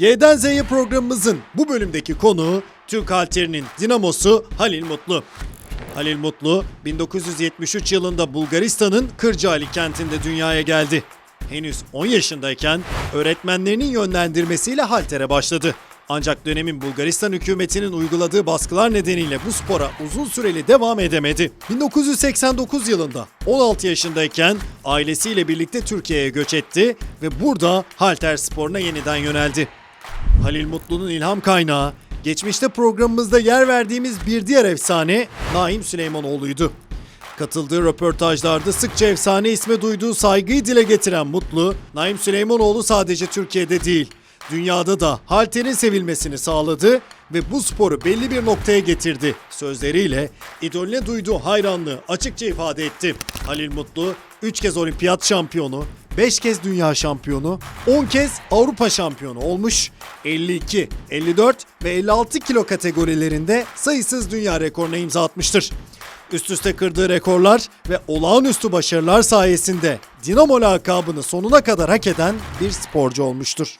Y'den Z'ye programımızın bu bölümdeki konuğu Türk halterinin dinamosu Halil Mutlu. Halil Mutlu 1973 yılında Bulgaristan'ın Kırcaali kentinde dünyaya geldi. Henüz 10 yaşındayken öğretmenlerinin yönlendirmesiyle haltere başladı. Ancak dönemin Bulgaristan hükümetinin uyguladığı baskılar nedeniyle bu spora uzun süreli devam edemedi. 1989 yılında 16 yaşındayken ailesiyle birlikte Türkiye'ye göç etti ve burada halter sporuna yeniden yöneldi. Halil Mutlu'nun ilham kaynağı, geçmişte programımızda yer verdiğimiz bir diğer efsane Naim Süleymanoğlu'ydu. Katıldığı röportajlarda sıkça efsane isme duyduğu saygıyı dile getiren Mutlu, Naim Süleymanoğlu sadece Türkiye'de değil, dünyada da halterin sevilmesini sağladı ve bu sporu belli bir noktaya getirdi. Sözleriyle idolüne duyduğu hayranlığı açıkça ifade etti. Halil Mutlu 3 kez olimpiyat şampiyonu, 5 kez dünya şampiyonu, 10 kez Avrupa şampiyonu olmuş. 52, 54 ve 56 kilo kategorilerinde sayısız dünya rekoruna imza atmıştır. Üst üste kırdığı rekorlar ve olağanüstü başarılar sayesinde Dinamo lakabını sonuna kadar hak eden bir sporcu olmuştur.